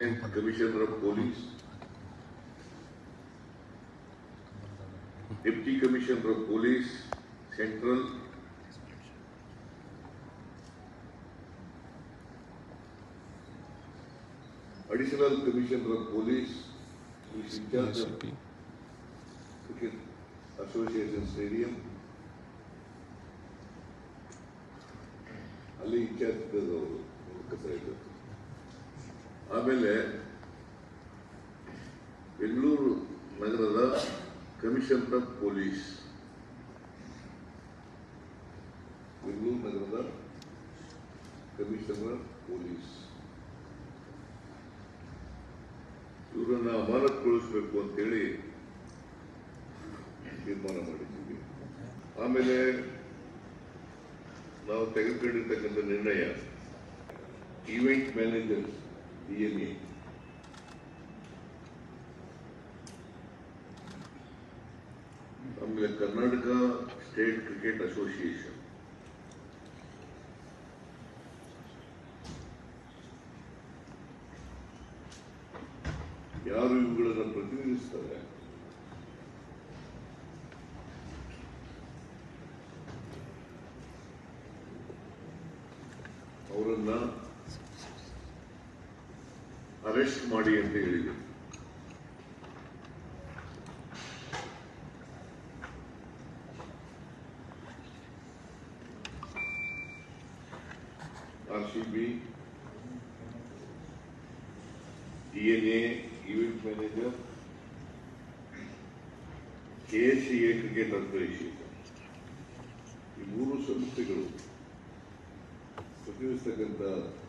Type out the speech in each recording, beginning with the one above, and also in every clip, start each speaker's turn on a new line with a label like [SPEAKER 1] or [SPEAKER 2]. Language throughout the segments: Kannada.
[SPEAKER 1] and Commissioner of Police, Deputy Commissioner of Police, Central, Additional Commissioner of Police, who is in charge of Cricket Association Stadium. ಅಲ್ಲಿ ಇನ್ಚಾರ್ಜ್ ಇದ್ದದ್ದು ಅವರು ಕಸ ಇದ್ದದ್ದು ಆಮೇಲೆ ಬೆಂಗಳೂರು ನಗರದ ಕಮಿಷನರ್ ಆಫ್ ಪೊಲೀಸ್. ಬೆಂಗಳೂರು ನಗರದ ಕಮಿಷನರ್ ಪೊಲೀಸ್. ಇವರನ್ನು ಅಮಾನತುಗೊಳಿಸಬೇಕು ಅಂತೇಳಿ ತೀರ್ಮಾನ ಮಾಡಿದ್ದೀವಿ. ಆಮೇಲೆ ನಾವು ತೆಗೆದುಕೊಂಡಿರ್ತಕ್ಕಂಥ ನಿರ್ಣಯ ಈವೆಂಟ್ ಡಿಎನ್ಎ ಆಮೇಲೆ ಕರ್ನಾಟಕ ಸ್ಟೇಟ್ ಕ್ರಿಕೆಟ್ ಅಸೋಸಿಯೇಷನ್ ಯಾರು ಇವುಗಳನ್ನು ಪ್ರತಿನಿಧಿಸ್ತಾರೆ ಅವರನ್ನ ಅರೆಸ್ಟ್ ಮಾಡಿ ಅಂತ ಹೇಳಿದೆ R C B DNA event manager KSCA cricket association ಈ ಮೂರು ಸಂಸ್ಥೆಗಳು ಪ್ರತಿನಿಧಿಸ್ತಕ್ಕಂಥ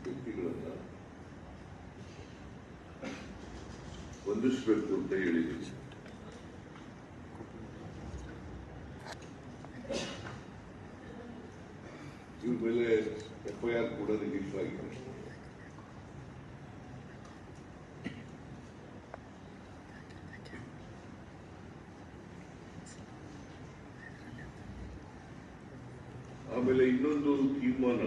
[SPEAKER 1] ವ್ಯಕ್ತಿಗಳನ್ನ ಹೊಂದಿಸಬೇಕು ಅಂತ ಹೇಳಿದ್ದೀನಿ ಇವ್ರ ಮೇಲೆ ಎಫ್ಐಆರ್ ಕೂಡ ರಿಜಿಸ್ಟರ್ ಆಗಿದೆ ಆಮೇಲೆ ಇನ್ನೊಂದು ತೀರ್ಮಾನ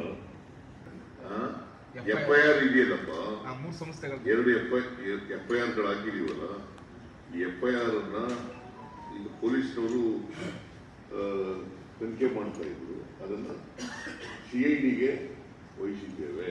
[SPEAKER 1] ಎಫ್ಐಆರ್ ಇದೆಯಲ್ಲಪ್ಪ?
[SPEAKER 2] ಆ ಮೂರು ಸಂಸ್ಥೆಗಳು.
[SPEAKER 1] ಎರಡು ಎಫ್ ಎಫ್ ಐ ಆರ್ಗಳು ಹಾಕಿದೀವಲ್ಲ ಈ ಎಫ್ ಐ ಆರ್ ಅನ್ನ ಇಲ್ಲಿ ಪೊಲೀಸ್ನವರು ತನಿಖೆ ಮಾಡ್ತಾ ಇದ್ರು. ಅದನ್ನ ಸಿ ಐ ವಹಿಸಿದ್ದೇವೆ.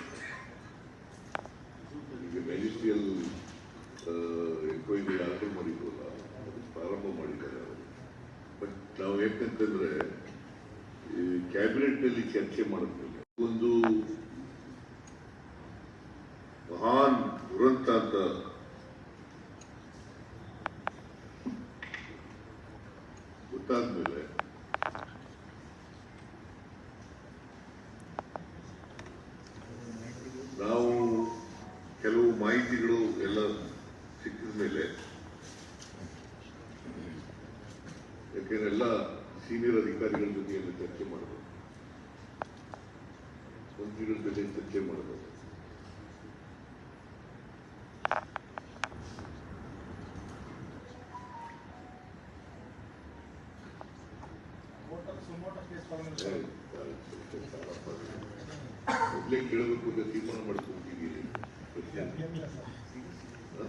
[SPEAKER 1] ಯಾಕಂತಂದ್ರೆ ಈ ಕ್ಯಾಬಿನೆಟ್ನಲ್ಲಿ ಚರ್ಚೆ ಮಾಡಬೇಕು ಒಂದು ಮಹಾನ್ ದುರಂತ ಅಂತ ಗೊತ್ತಾದ್ಮೇಲೆ ನಾವು ಕೆಲವು ಮಾಹಿತಿಗಳು ಎಲ್ಲ ಸಿಕ್ಕಿದ ಮೇಲೆ ಎಲ್ಲ ಸೀನಿಯರ್ ಅಧಿಕಾರಿಗಳ ಜೊತೆಯಲ್ಲಿ ಚರ್ಚೆ ಮಾಡಬೇಕು. ಮಂತ್ರಿಗಳ ಜೊತೆ ಚರ್ಚೆ ಮಾಡಬೇಕು. ಮೊದಲೇ ಕೇಳಬೇಕು ಅಂತ ತೀರ್ಮಾನ
[SPEAKER 3] ಏನಿಲ್ಲ
[SPEAKER 1] ಹ?